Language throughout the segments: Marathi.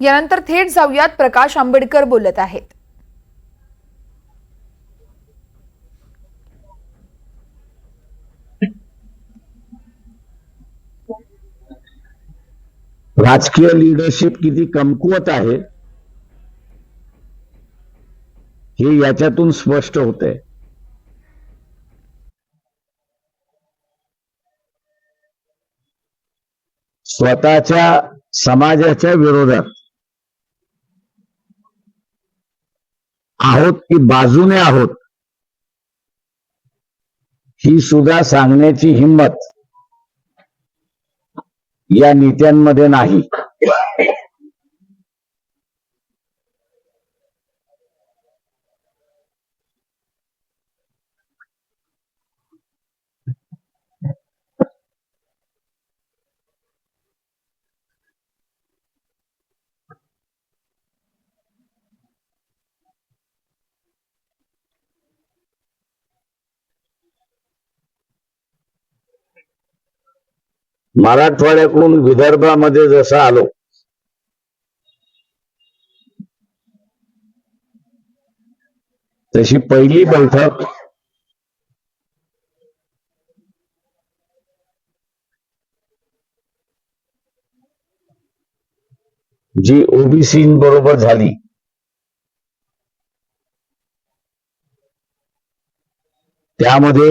यानंतर थेट जाऊयात प्रकाश आंबेडकर बोलत आहेत. राजकीय लिडरशिप किती कमकुवत आहे हे याच्यातून स्पष्ट होत आहे स्वतःच्या समाजाच्या विरोधात आहोत की बाजूने आहोत? ही सुद्धा सांगण्याची हिंमत या नेत्यांमध्ये नाही. मराठवाड्याकडून विदर्भामध्ये जसं आलो तशी पहिली बैठक जी ओबीसी बरोबर झाली. त्यामध्ये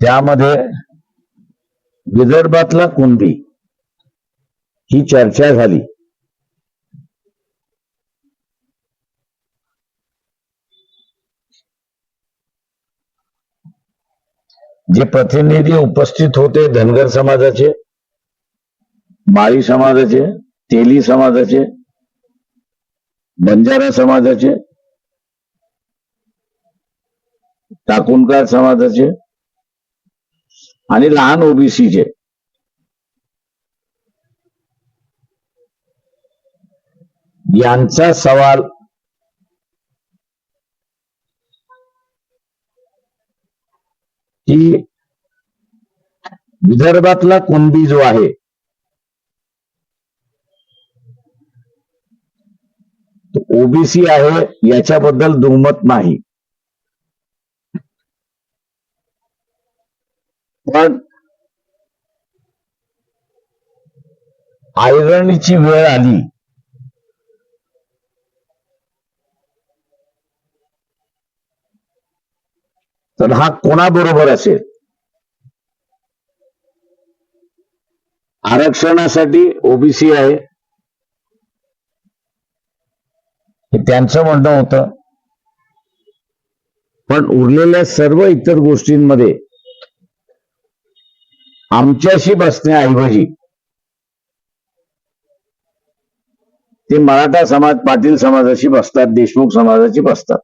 त्यामध्ये विदर्भातला कुणबी ही चर्चा झाली. जे प्रतिनिधी उपस्थित होते धनगर समाजाचे माळी समाजाचे तेली समाजाचे बंजारा समाजाचे टाकुणकार समाजाचे आणि लहान ओबीसीचे यांचा सवाल की विदर्भातला कुंडी जो आहे? ओबीसी आहे याच्याबद्दल दुमत नाही. पण आयरणीची वेळ आली. तर हा कोणाबरोबर असेल? आरक्षणासाठी ओबीसी आहे. हे त्यांचं म्हणणं होतं. पण उरलेल्या सर्व इतर गोष्टींमध्ये आमच्याशी बसण्याऐवजी ते मराठा समाज पाटील समाजाशी बसतात देशमुख समाजाशी बसतात.